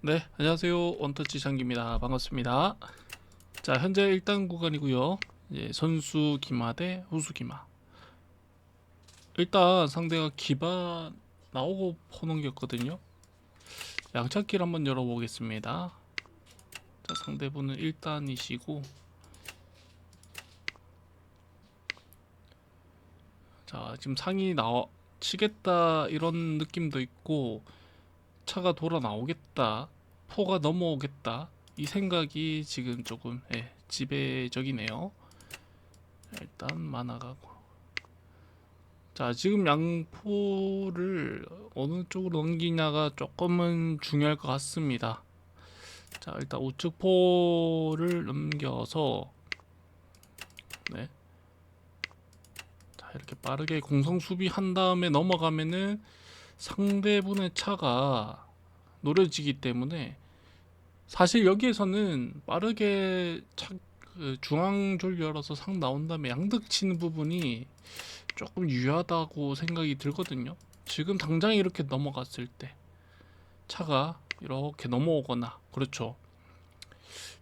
네, 안녕하세요. 원터치 장기입니다. 반갑습니다. 자, 현재 1단 구간이고요. 이제 선수 기마 대 후수 기마. 일단 상대가 기바 나오고 포넘겼거든요. 양착기를 한번 열어보겠습니다. 자, 상대분은 1단이시고 자, 지금 상이 나와 치겠다 이런 느낌도 있고 차가 돌아 나오겠다, 포가 넘어오겠다 이 생각이 지금 조금 예, 지배적이네요. 일단 만화가고 자 지금 양포를 어느 쪽으로 넘기냐가 조금은 중요할 것 같습니다. 자 일단 우측 포를 넘겨서 네. 자 이렇게 빠르게 공성 수비한 다음에 넘어가면은 상대분의 차가 노려지기 때문에 사실 여기에서는 빠르게 차, 그 중앙줄 열어서 상 나온 다음에 양득 치는 부분이 조금 유효하다고 생각이 들거든요. 지금 당장 이렇게 넘어갔을 때 차가 이렇게 넘어오거나 그렇죠.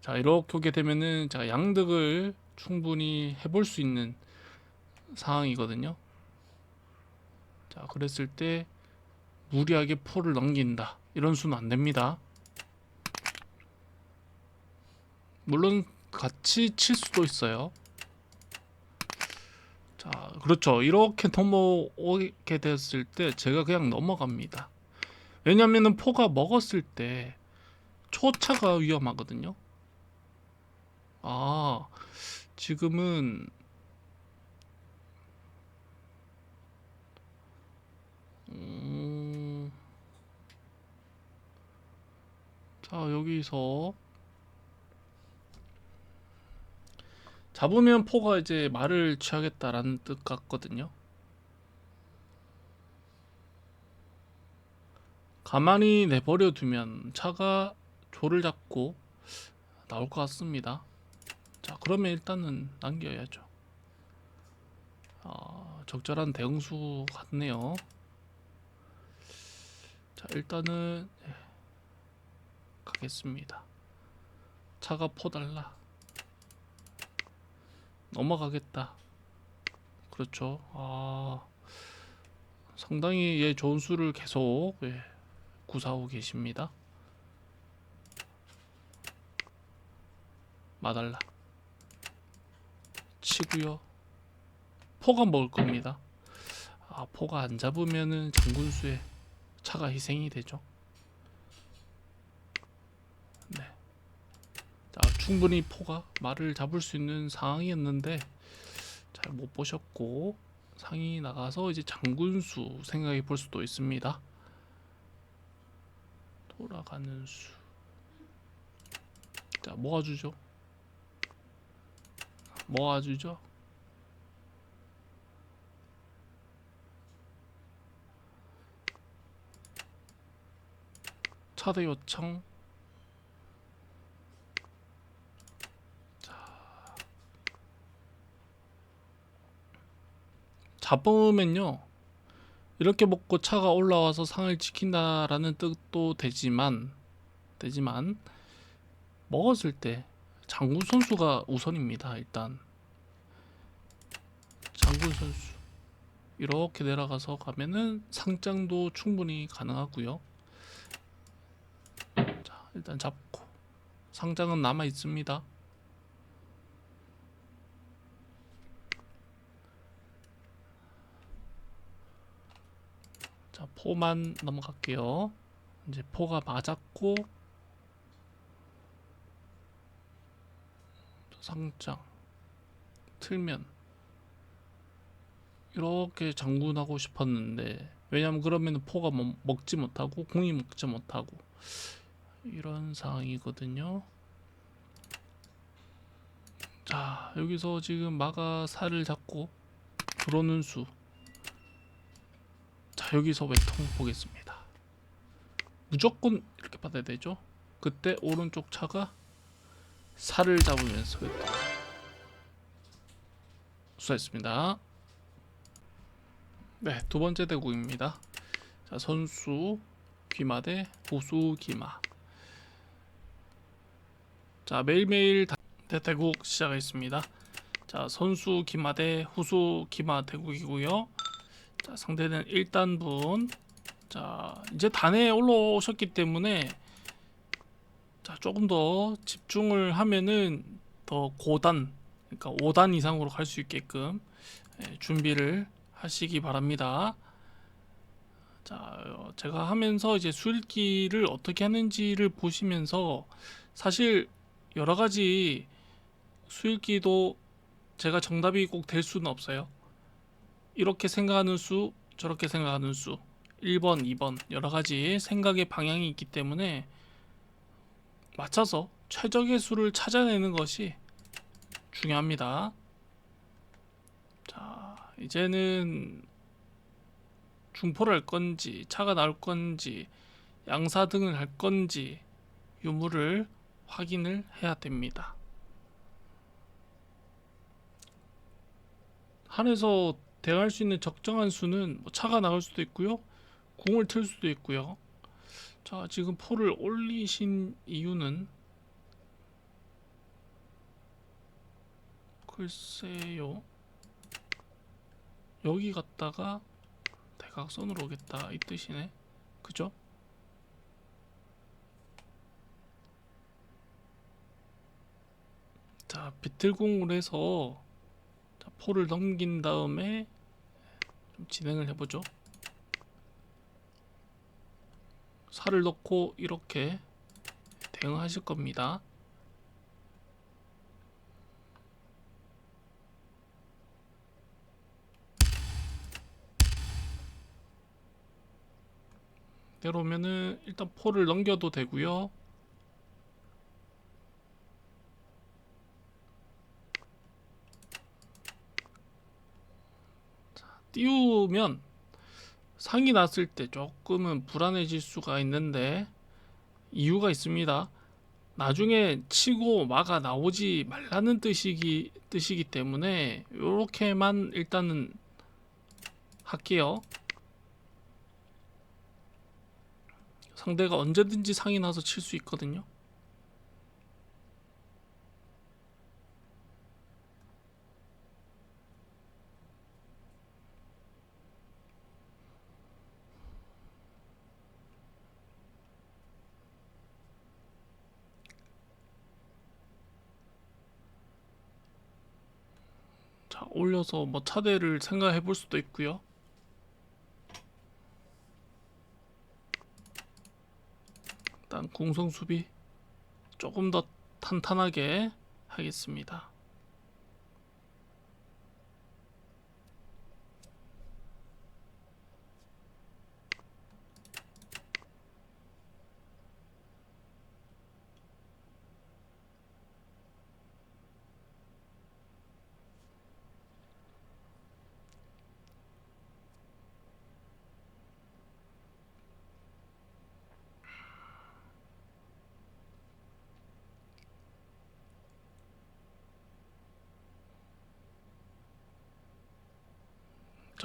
자 이렇게 오게 되면은 제가 양득을 충분히 해볼 수 있는 상황이거든요. 자 그랬을 때 무리하게 포를 넘긴다. 이런 수는 안 됩니다. 물론 같이 칠 수도 있어요. 자, 그렇죠. 이렇게 넘어오게 됐을 때 제가 그냥 넘어갑니다. 왜냐면은 포가 먹었을 때 초차가 위험하거든요. 아, 지금은 음... 자, 여기서 잡으면 포가 이제 말을 취하겠다라는 뜻 같거든요. 가만히 내버려 두면 차가 조를 잡고 나올 것 같습니다. 자, 그러면 일단은 남겨야죠. 아, 적절한 대응수 같네요. 자, 일단은 예, 가겠습니다. 차가 포달라. 넘어가겠다. 그렇죠. 아, 상당히 예, 좋은 수를 계속 예, 구사하고 계십니다. 마달라. 치고요. 포가 먹을 겁니다. 아, 포가 안 잡으면은 장군수의 차가 희생이 되죠. 네. 자, 충분히 포가 말을 잡을 수 있는 상황이었는데 잘 못 보셨고 상이 나가서 이제 장군수 생각해 볼 수도 있습니다. 돌아가는 수. 자, 모아주죠. 모아주죠. 차대 요청. 잡으면요. 이렇게 먹고 차가 올라와서 상을 지킨다라는 뜻도 되지만 되지만 먹었을 때 장군 선수가 우선입니다 일단. 장군 선수. 이렇게 내려가서 가면은 상장도 충분히 가능하고요. 자 일단 잡고. 상장은 남아 있습니다 자, 포만 넘어갈게요. 이제 포가 맞았고 상장 틀면 이렇게 장군하고 싶었는데 왜냐면 그러면 포가 먹- 먹지 못하고 공이 먹지 못하고 이런 상황이거든요. 자 여기서 지금 마가 살을 잡고 들어오는 수 자 여기서 외통 보겠습니다. 무조건 이렇게 받아야 되죠? 그때 오른쪽 차가 살을 잡으면서 외통. 수고했습니다. 네 두번째 대국입니다. 자 선수 귀마 대 보수 귀마. 자 매일매일 다- 대대국 시작하겠습니다. 자 선수 기마 대 후수 기마 대국이고요. 자 상대는 1단분. 자 이제 단에 올라오셨기 때문에 자 조금 더 집중을 하면은 더 고단 그러니까 5단 이상으로 갈 수 있게끔 예, 준비를 하시기 바랍니다. 자, 어, 제가 하면서 이제 수일기를 어떻게 하는지를 보시면서 사실 여러 가지 수일기도 제가 정답이 꼭 될 수는 없어요. 이렇게 생각하는 수, 저렇게 생각하는 수, 1번, 2번 여러 가지 생각의 방향이 있기 때문에 맞춰서 최적의 수를 찾아내는 것이 중요합니다. 자, 이제는 중포를 할 건지 차가 나올 건지 양사 등을 할 건지 유무를 확인을 해야 됩니다. 한에서 대응할 수 있는 적정한 수는 뭐 차가 나올 수도 있고요. 궁을 틀 수도 있고요. 자, 지금 포를 올리신 이유는 글쎄요. 여기 갔다가 대각선으로 오겠다 이 뜻이네. 그죠? 자, 비틀궁을 해서 자, 포를 넘긴 다음에 좀 진행을 해보죠. 살을 넣고 이렇게 대응하실 겁니다. 내려오면은 일단 포를 넘겨도 되고요. 띄우면 상이 났을 때 조금은 불안해질 수가 있는데 이유가 있습니다. 나중에 치고 막아 나오지 말라는 뜻이기 뜻이기 때문에 이렇게만 일단은 할게요. 상대가 언제든지 상이 나서 칠 수 있거든요. 자, 올려서 뭐 차대를 생각해 볼 수도 있고요. 일단 공성 수비 조금 더 탄탄하게 하겠습니다.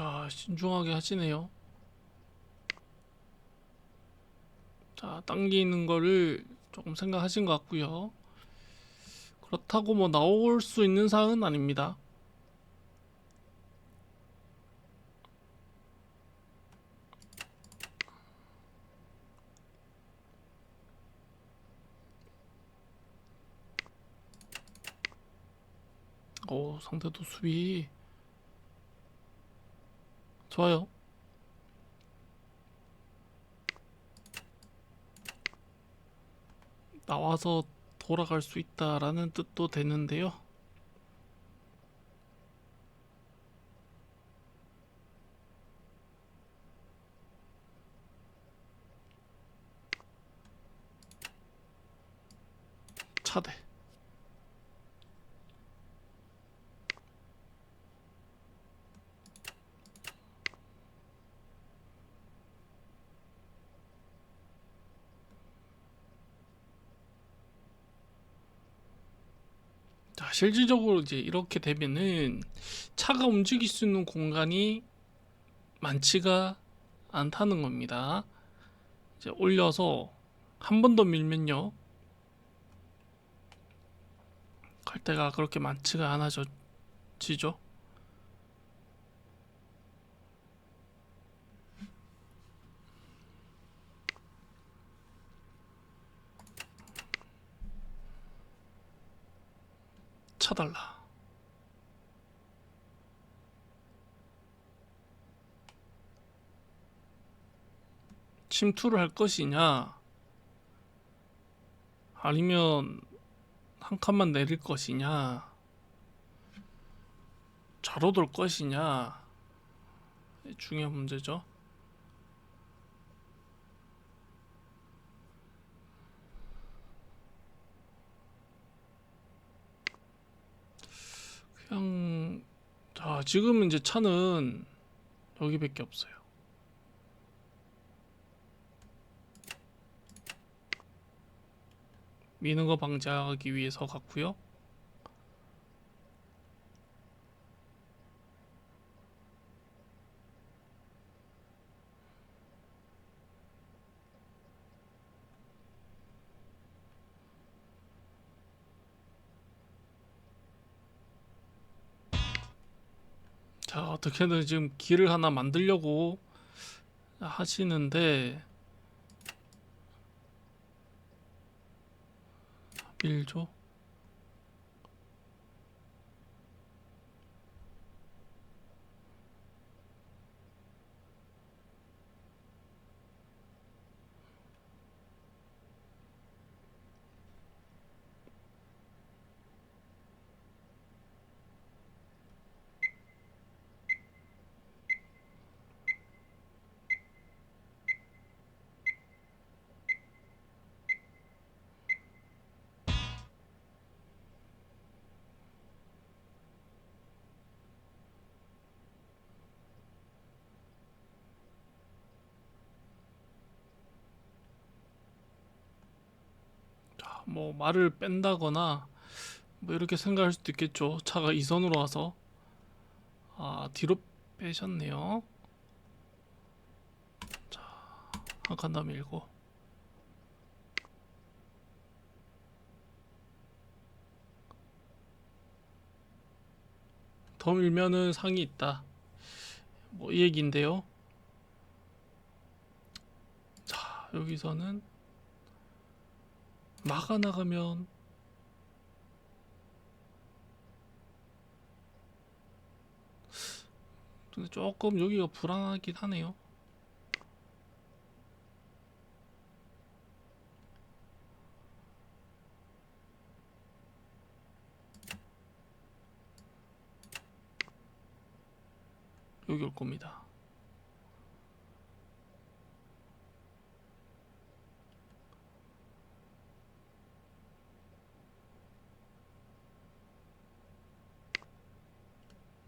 자, 신중하게 하시네요. 자, 당기는 거를 조금 생각하신 것 같고요. 그렇다고 뭐 나올 수 있는 사항은 아닙니다. 오, 상대도 수비 좋아요. 나와서 돌아갈 수 있다라는 뜻도 되는데요. 차대. 자, 실질적으로 이제 이렇게 되면은 차가 움직일 수 있는 공간이 많지가 않다는 겁니다. 이제 올려서 한 번 더 밀면요. 때가 그렇게 많지가 않아져 지죠. 차달라. 침투를 할 것이냐 아니면 한 칸만 내릴 것이냐 좌로 돌 것이냐 중요한 문제죠. 그냥 자 지금 이제 차는 여기밖에 없어요. 미는 거 방지하기 위해서 갔고요. 자 어떻게든 지금 길을 하나 만들려고 하시는데 밀죠. 뭐 말을 뺀다거나 뭐 이렇게 생각할 수도 있겠죠. 차가 이선으로 와서 아 뒤로 빼셨네요. 자, 한칸더 밀고 더 밀면은 상이 있다. 뭐 이 얘기인데요. 자, 여기서는 막아 나가면 근데 조금 여기가 불안하긴 하네요. 여기 올 겁니다.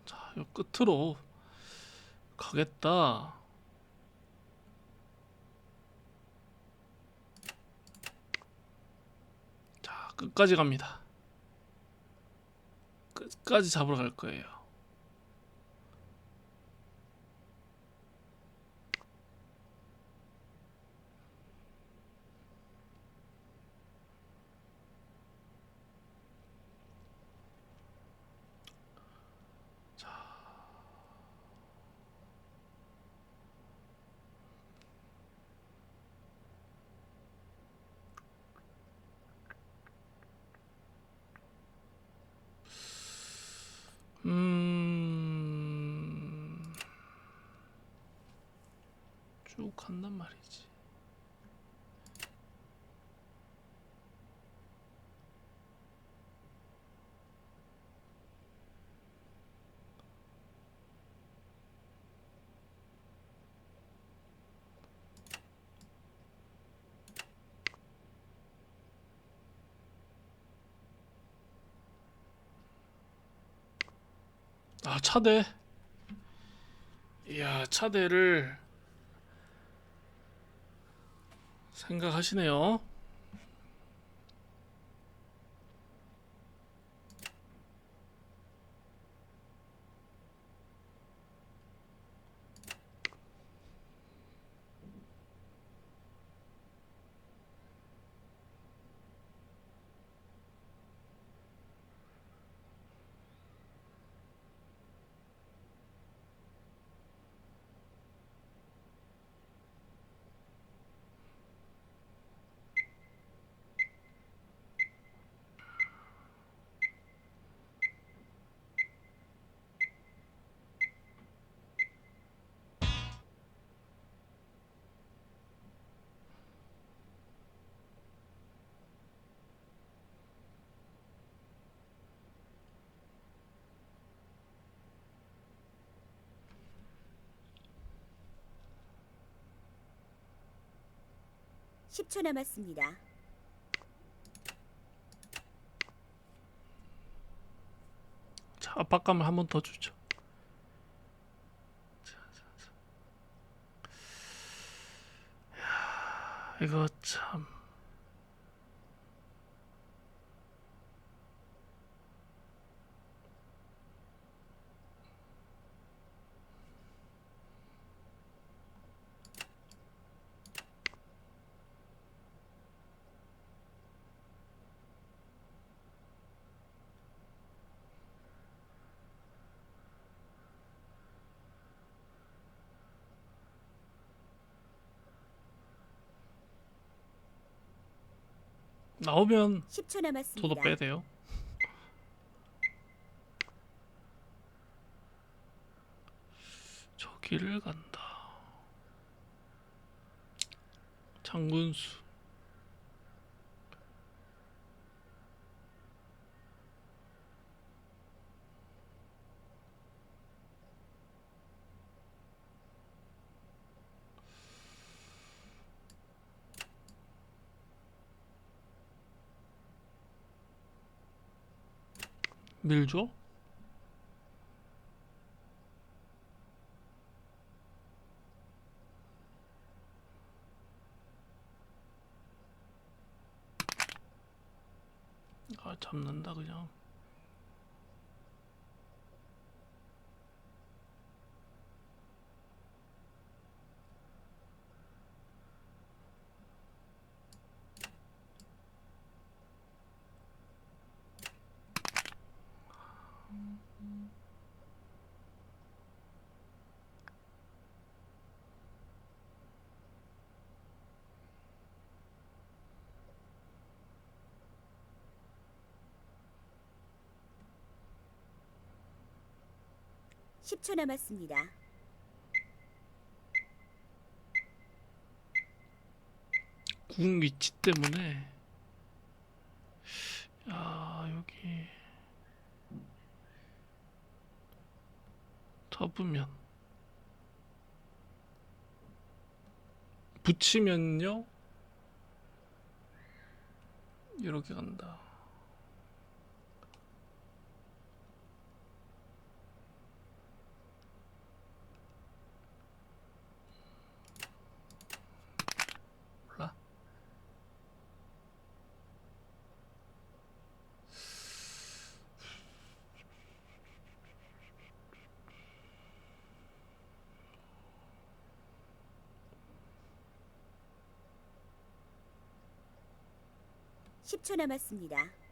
자, 요 끝으로 가겠다. 자, 끝까지 갑니다. 끝까지 잡으러 갈 거예요. 음... 쭉 간단 말이지. 아 차대 이야 차대를 생각하시네요 10초 남았습니다. 자, 압박감을 한 번 더 주죠. 자, 자, 자. 야, 이거 참. 나오면 10초 남았습니다. 저도 빼야 돼요. 저기를 간다. 장군수. 밀죠? 아 잡는다 그냥 십초 남았습니다. 궁 위치 때문에. 야 여기. 잡으면. 붙이면요? 이렇게 간다 10초 남았습니다.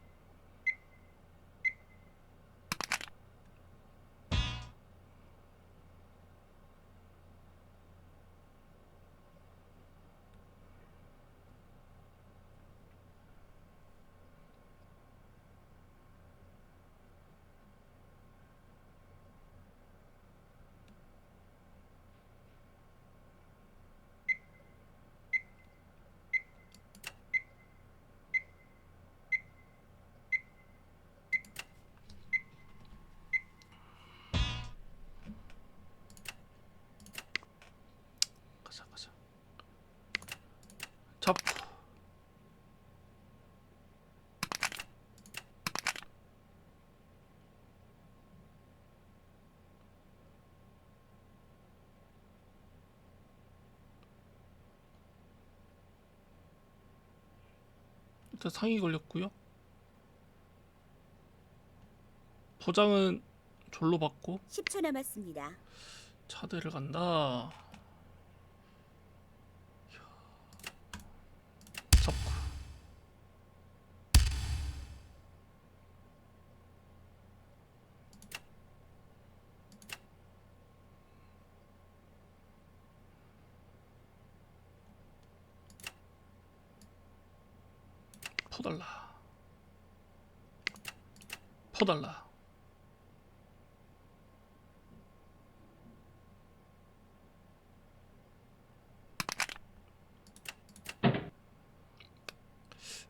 일단 상이 걸렸고요 포장은 졸로 받고 10초 남았습니다. 차대를 간다. 잡고. 퍼달라. 퍼달라.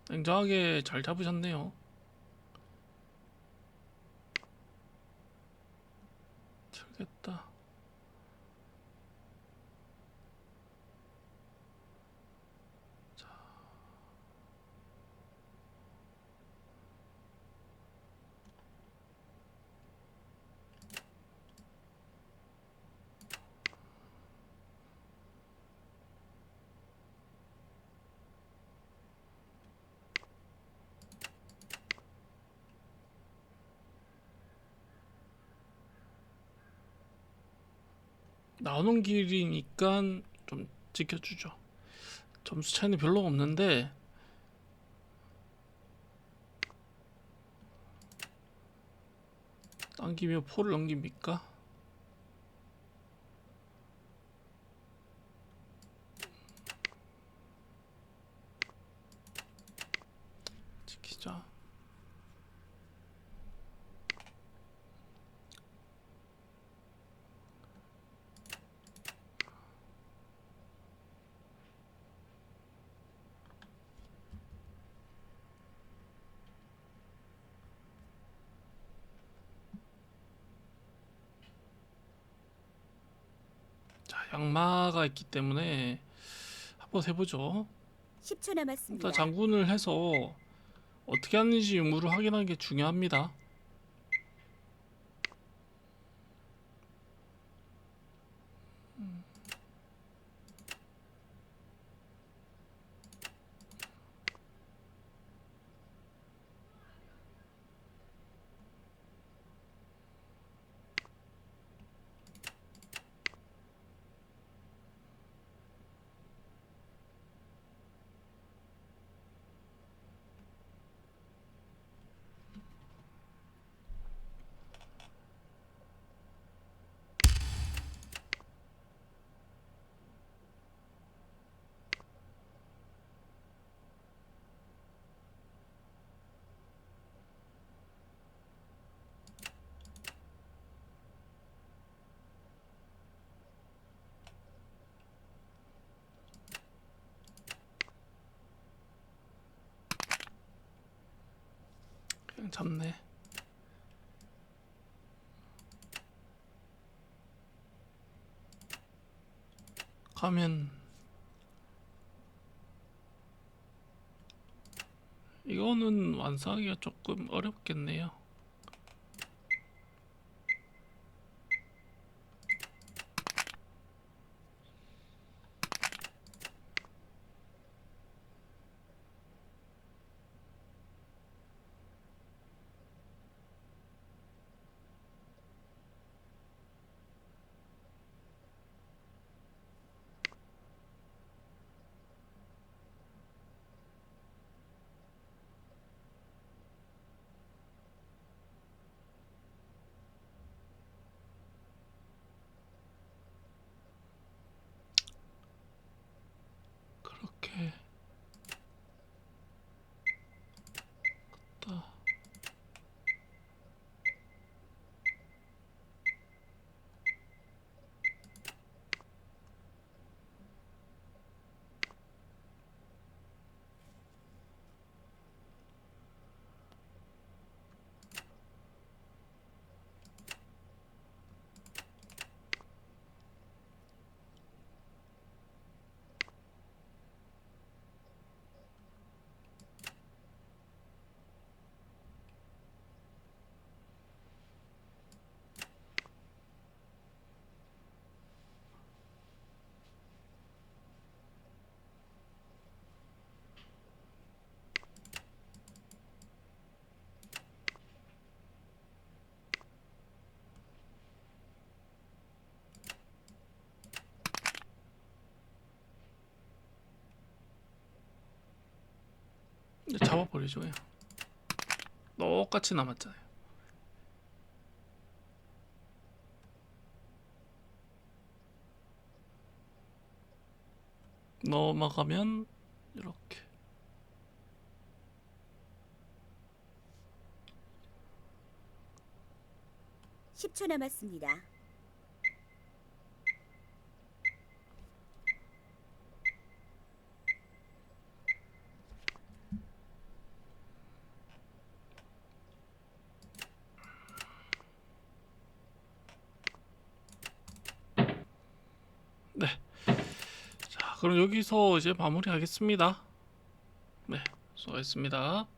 냉정하게 잘 잡으셨네요. 잘겠다. 자, 나오는 길이니까 좀 지켜주죠. 점수 차이는 별로 없는데 당기며 포를 넘깁니까? 지키자. 자, 양마가 있기 때문에 한번 해보죠. 10초 남았습니다. 일단 장군을 해서 어떻게 하는지 유무를 확인하는 게 중요합니다. 잡네. 가면 이거는 완성하기가 조금 어렵겠네요. 그 잡아버리죠 그냥. 똑같이 남았잖아요. 넘어가면 이렇게 십 초 남았습니다. 자 그럼 여기서 이제 마무리하겠습니다. 네 수고하셨습니다.